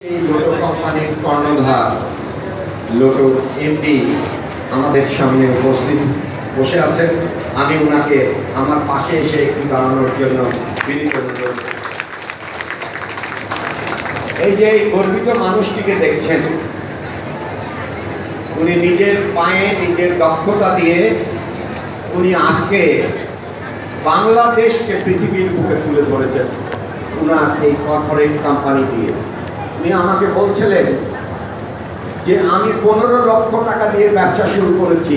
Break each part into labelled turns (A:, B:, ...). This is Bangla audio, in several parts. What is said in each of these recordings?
A: এই লোটো কোম্পানির কর্ণধার লোটো এমডি আমাদের সামনে উপস্থিত। বসে আছেন। আমি ওনাকে আমার পাশে এসে একটু দাঁড়ানোর জন্য বিনীত এই যে গর্বিত মানুষটিকে দেখছেন উনি নিজের পায়ে নিজের দক্ষতা দিয়ে উনি আজকে বাংলাদেশকে পৃথিবীর বুকে তুলে ধরেছেন। ওনার এই কর্পোরেট কোম্পানি দিয়ে। উনি আমাকে বলছিলেন যে আমি পনেরো লক্ষ টাকা দিয়ে ব্যবসা শুরু করেছি।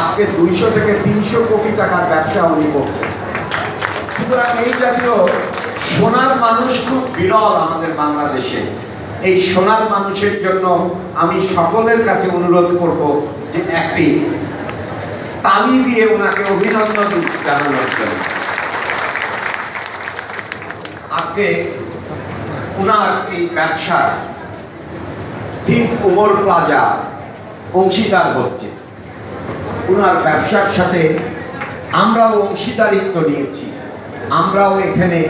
A: আজকে দুইশো থেকে তিনশো কোটি টাকার ব্যবসা উনি করছেন। সুতরাং এই জাতীয় সোনার মানুষ খুব বিরল আমাদের বাংলাদেশে। এই সোনার মানুষের জন্য আমি সকলের কাছে অনুরোধ করব যে একটি তালি দিয়ে ওনাকে অভিনন্দন জানানোর জন্য। আজকে ওনার এই ব্যবসা ঠিক উমর প্লাজা অংশীদার হচ্ছে। ওনার ব্যবসার সাথে আমরাও অংশীদারিত্ব নিয়েছি। আমরাও এখানে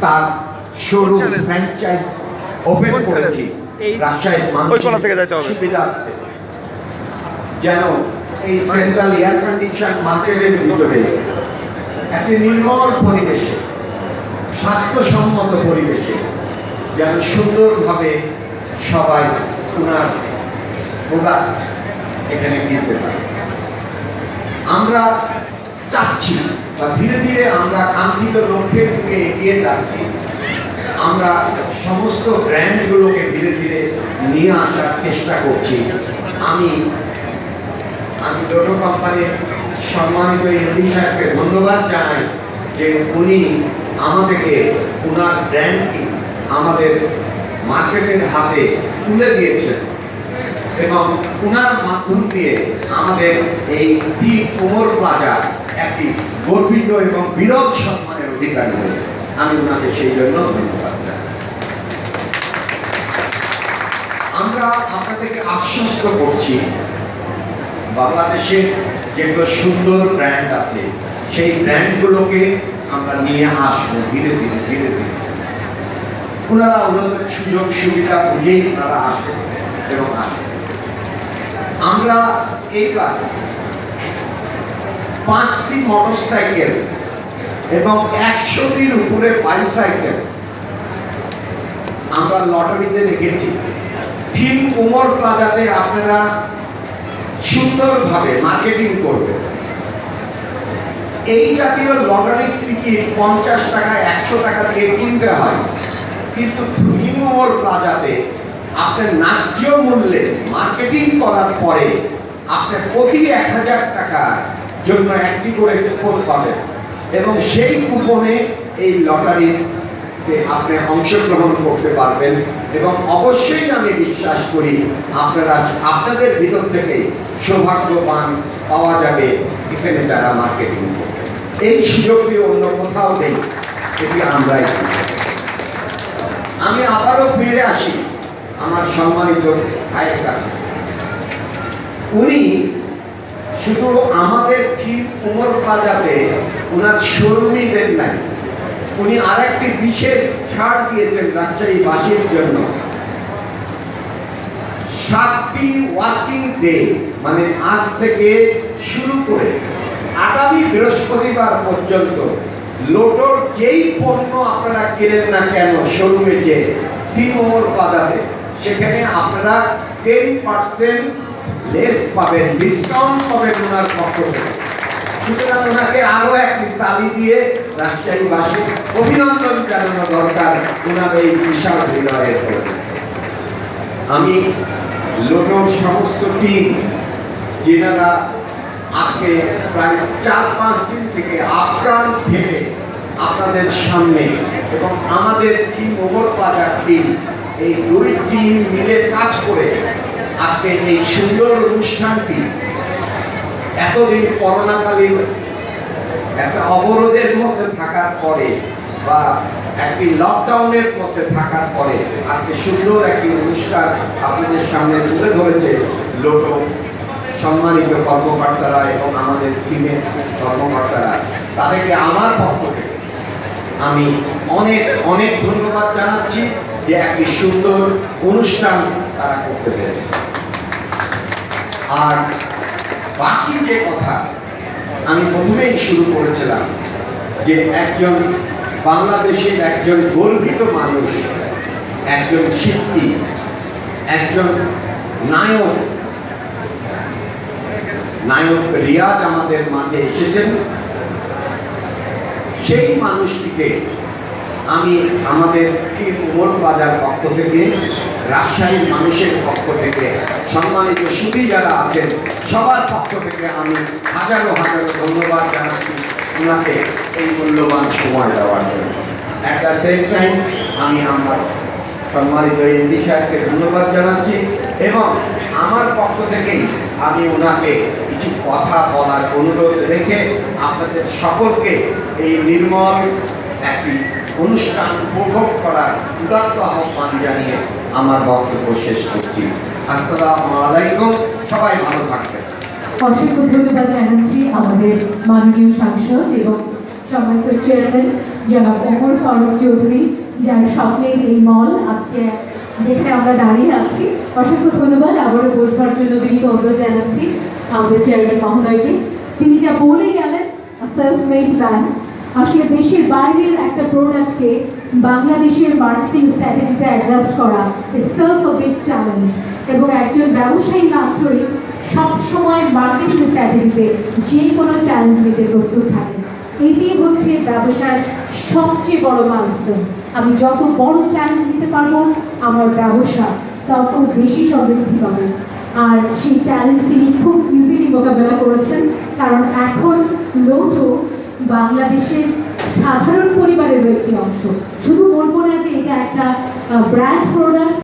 A: তার শোরুম ফ্র্যাঞ্চাইজ ওপেন করেছি। রাজশাহীর মানুষের। সুবিধার্থে। যেন এই সেন্ট্রাল এয়ার কন্ডিশন মার্কেটের ভিতরে একটি নির্মল পরিবেশে স্বাস্থ্যসম্মত পরিবেশে যেন সুন্দরভাবে সবাই ওনার প্রোডাক্ট এখানে কিনতে পারে। আমরা চাচ্ছি, বা ধীরে ধীরে আমরা কাঙ্ক্ষিত লক্ষ্যের দিকে এগিয়ে যাচ্ছি। আমরা সমস্ত ব্র্যান্ডগুলোকে ধীরে ধীরে নিয়ে আসার চেষ্টা করছি। আমি আমি টোটো কোম্পানির সম্মানিত এমডি সাহেবকে ধন্যবাদ জানাই যে উনি আমাদেরকে ওনার ব্র্যান্ডটি আমাদের মার্কেটের হাতে তুলে দিয়েছেন এবং ওনার মাধ্যম দিয়ে আমাদের এই টি কোমর প্লাজা একটি গর্বিত এবং বিরল সম্মানের অধিকারী হয়েছে। আমি ওনাকে সেই জন্য ধন্যবাদ আমরা আপনাদেরকে আশ্বস্ত করছি, বাংলাদেশের যেগুলো সুন্দর ব্র্যান্ড আছে, সেই ব্র্যান্ডগুলোকে আমরা নিয়ে আসব ধীরে ধীরে ধীরে ধীরে। ওনারা ওনাদের সুযোগ সুবিধা বুঝেই ওনারা আসবেন এবং আসবেন আমরা এইবার পাঁচটি মোটরসাইকেল এবং একশোটির উপরে বাইসাইকেল আমরা লটারিতে রেখেছি। থিম উমর প্লাজাতে আপনারা সুন্দরভাবে মার্কেটিং করবে এই জাতীয় লটারির টিকিট পঞ্চাশ টাকা, একশো টাকা দিয়ে কিনতে হয়। কিন্তু ধুনিমোহর প্লাজাতে আপনার ন্যায্য মূল্যে মার্কেটিং করার পরে আপনার প্রতি এক হাজার টাকার জন্য একটি করে কুপন পাবেন এবং সেই কুপনে এই লটারিতে আপনি অংশগ্রহণ করতে পারবেন এবং অবশ্যই আমি বিশ্বাস করি আপনারা আপনাদের ভিতর থেকে সৌভাগ্যবান পাওয়া যাবে এখানে যারা মার্কেটিং করবে এই সুযোগটি অন্য কোথাও নেই, এটি আমরাই। আমি আবারও ফিরে আসি আমার সম্মানিত ভাইয়ের কাছে। উনি শুধু আমাদের ঠিক উমর প্লাজাতে ওনার শোরুমই দেন নাই, উনি আরেকটি বিশেষ ছাড় দিয়েছেন রাজশাহীবাসীর জন্য। সাতটি ওয়ার্কিং ডে মানে আজ থেকে শুরু করে আগামী বৃহস্পতিবার পর্যন্ত লোটোর যেই পণ্য আপনারা কেনেন না কেন শোরুমে যে তিন বাজারে, সেখানে আপনারা টেন পার্সেন্ট লেস পাবেন ডিসকাউন্ট পাবেন ওনার পক্ষ সুতরাং ওনাকে আরও একটি তালি দিয়ে রাজশাহীবাসী অভিনন্দন জানানো দরকার ওনার এই বিশাল হৃদয়ের আমি লোটোর সমস্ত টিম যেনারা আজকে প্রায় চার, পাঁচ দিন থেকে আপ্রাণ ভেবে আপনাদের সামনে এবং আমাদের টিম ওভার প্লাজার টিম এই দুই টিম মিলে কাজ করে আজকে এই সুন্দর অনুষ্ঠানটি এতদিন করোনাকালীন একটা অবরোধের মধ্যে থাকার পরে বা একটি লকডাউনের মধ্যে থাকার পরে আজকে সুন্দর একটি অনুষ্ঠান আপনাদের সামনে তুলে ধরেছে লোটো সম্মানিত কর্মকর্তারা এবং আমাদের টিমের কর্মকর্তারা, তাদেরকে আমার পক্ষ থেকে আমি অনেক অনেক ধন্যবাদ জানাচ্ছি যে একটি সুন্দর অনুষ্ঠান তারা করতে পেরেছে। আর বাকি যে কথা, আমি প্রথমেই শুরু করেছিলাম যে একজন বাংলাদেশের একজন গর্বিত মানুষ, একজন শিল্পী, একজন নায়ক নায়ক রিয়াজ আমাদের মাঝে এসেছেন। সেই মানুষটিকে আমি আমাদের মোট বাজার পক্ষ থেকে, রাজশাহীর মানুষের পক্ষ থেকে, সম্মানিত সুদী যারা আছেন, সবার পক্ষ থেকে আমি হাজারো হাজারো ধন্যবাদ জানাচ্ছি ওনাকে এই মূল্যবান সময় দেওয়ার জন্য। একটা সেম টাইম আমি আমার সম্মানিত এমডি সাহেবকে ধন্যবাদ জানাচ্ছি এবং আমার পক্ষ থেকেই আমি ওনাকে কিছু কথা বলার অনুরোধ রেখে আপনাদের সকলকে এই নির্মল একটি অনুষ্ঠান উপভোগ করার উদাত্ত আহ্বান জানিয়ে আমার বক্তব্য শেষ করছি। আসসালামু আলাইকুম, সবাই ভালো থাকবেন।
B: অসংখ্য ধন্যবাদ জানাচ্ছি আমাদের মাননীয় সাংসদ এবং সম্মানিত চেয়ারম্যান জনাব অমর ফারুক চৌধুরী, যার স্বপ্নের এই মল আজকে যেখানে আমরা দাঁড়িয়ে আছি। অসংখ্য ধন্যবাদ, আবারও বসবার জন্য বিনীত অনুরোধ জানাচ্ছি। আমাদের চেয়ারম্যান মহোদয়কে তিনি যা বলে গেলেন সেলফ মেড ম্যান আসলে দেশের বাইরের একটা প্রোডাক্টকে বাংলাদেশের মার্কেটিং স্ট্র্যাটেজিতে অ্যাডজাস্ট করা সেলফ আ বিগ চ্যালেঞ্জ এবং একজন ব্যবসায়ী মাত্রই সবসময় মার্কেটিং স্ট্র্যাটেজিতে যে কোনো চ্যালেঞ্জ নিতে প্রস্তুত থাকে। এটি হচ্ছে ব্যবসার সবচেয়ে বড় মাইলস্টোন আমি যত বড় চ্যালেঞ্জ নিতে পারব, আমার ব্যবসা তত বেশি সমৃদ্ধি পাবে। আর সেই চ্যালেঞ্জ তিনি খুব ইজিলি মোকাবেলা করেছেন, কারণ এখন লোটো বাংলাদেশের সাধারণ পরিবারের একটি অংশ। শুধু বলব না যে এটা একটা ব্র্যান্ড প্রোডাক্ট